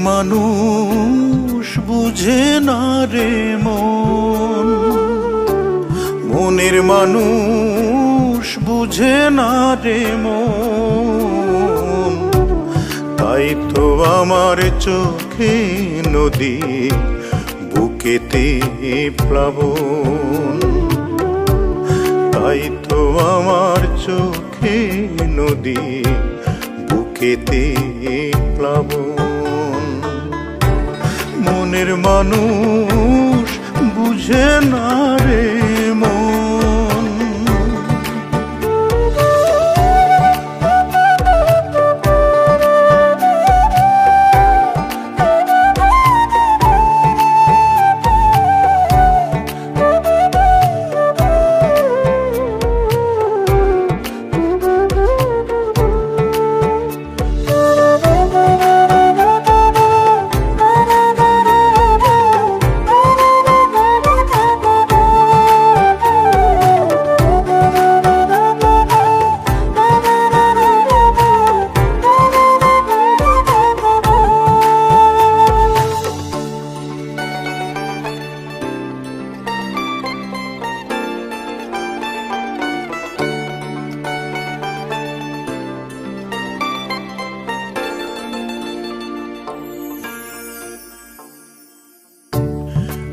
মানুষ বুঝে না রে মন। মনের মানুষ বুঝে না রে মন। তাই তো আমার চোখে নদী বুকেতে প্লাবন। তাই তো আমার চোখে নদী বুকেতে প্লাবন। মনের মানুষ বুঝে না রে।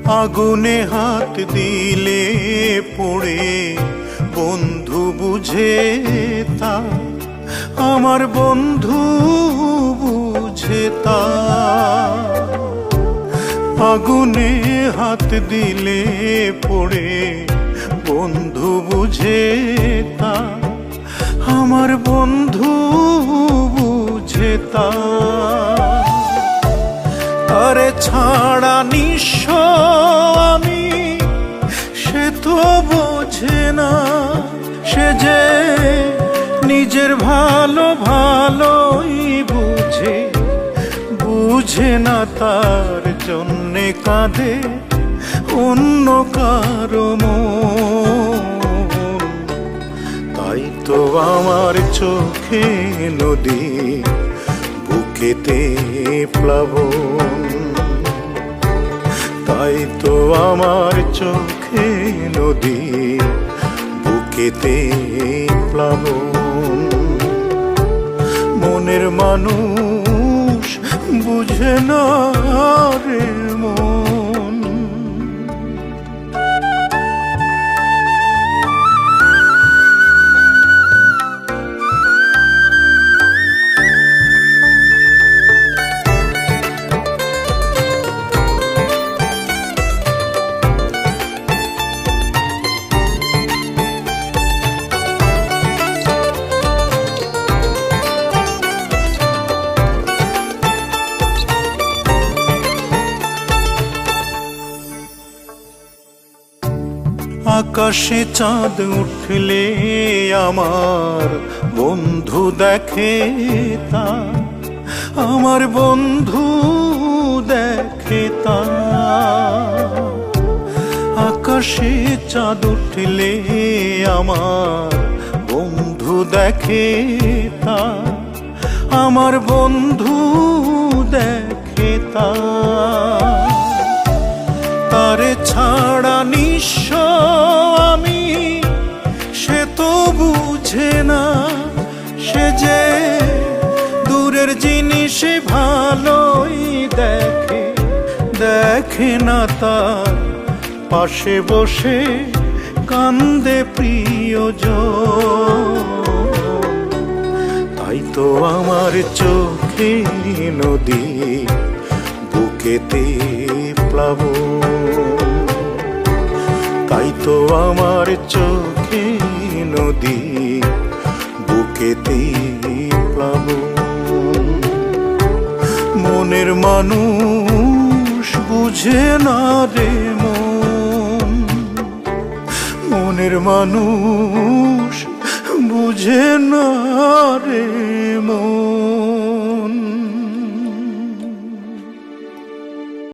আগুনে হাত দিলে পড়ে, বন্ধু বুঝে তা। আমার বন্ধু বুঝে তা। আগুনে হাত দিলে পড়ে, বন্ধু বুঝে তা। আমার বন্ধু বুঝে তা। আরে ছাড়া নিঃস্ব আমি, সে তো বোঝে না, সে যে নিজের ভালো ভালোই বুঝে বুঝে না তার জন্যে কাঁদে অন্য কারও তাই তো আমার চোখে নদী বুকেতে প্লাবন তাই তো আমার চোখে নদী বুকেতে প্লাবন মনের মানুষ বুঝে না রে মন। আকাশে চাঁদ উঠলে আমার বন্ধু দেখে তা, আমার বন্ধু দেখে তা। আকাশে চাঁদ উঠলে আমার বন্ধু দেখে তা, আমার বন্ধু দেখে তা। তারে ছাড়া জিনিস ভালোই দেখে দেখে না তার পাশে বসে কান্দে প্রিয়জন। তাই তো আমার চোখে নদী বুকেতে প্লাবন। তাই তো আমার চোখে নদী বুকেতে প্লাবন। মনের মানুষ বুঝে না রে মন। মনের মানুষ বুঝে না রে মন।